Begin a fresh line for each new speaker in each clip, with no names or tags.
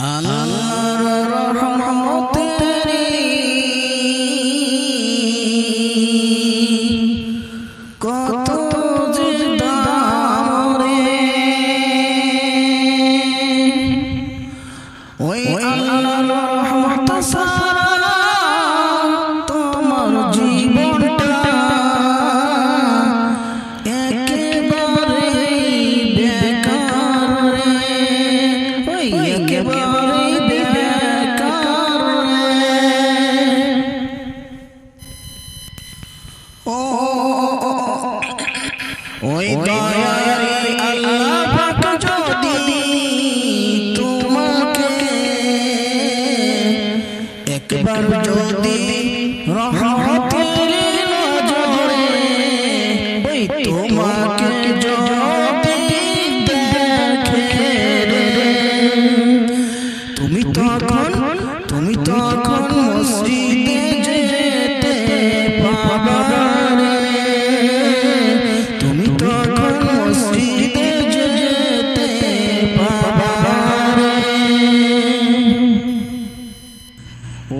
আল্লাহর ওই দয়ার আল্লাহ পাক যদি তোমাকে একবার যদি রহমতের নজরে ওই তোমাকে যদি দেখে রে।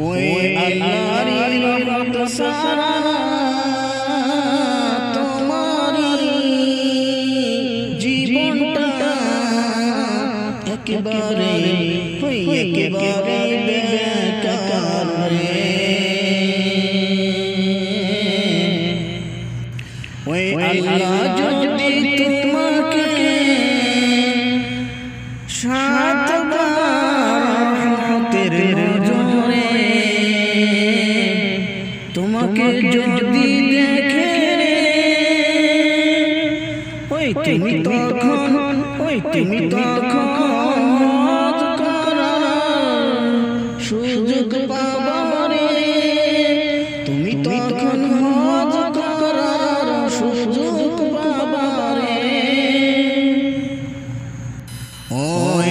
ওই আল্লাহর রহমত সারা তোমারি জীবনটা একেবারে একেবারে তোমাকে যদি দেখে ওই তুমি তখন ওই তুমি তখন সুযোগ পাবা রে। তুমি তখন হজ করার সুযোগ পাবা রে। ওই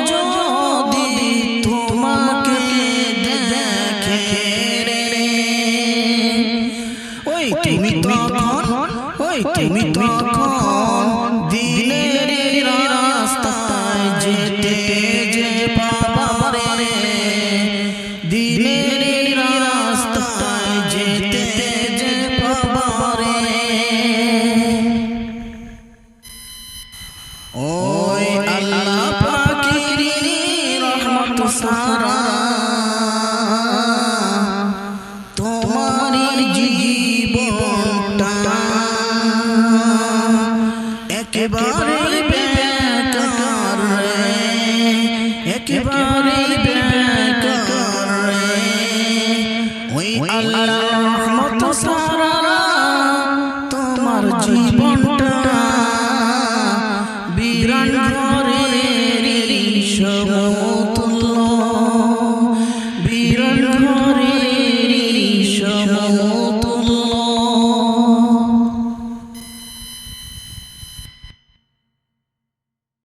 দিনের রাস্তায় যেতে যে পাবারে ওই আল্লাহ পাকিরি রহমত সারা তোমার জীবনটা একেবারে বেকার একেবারে আল্লাহর রহমত সারা তোমার জীবনটা বিরান ঘরে সমতল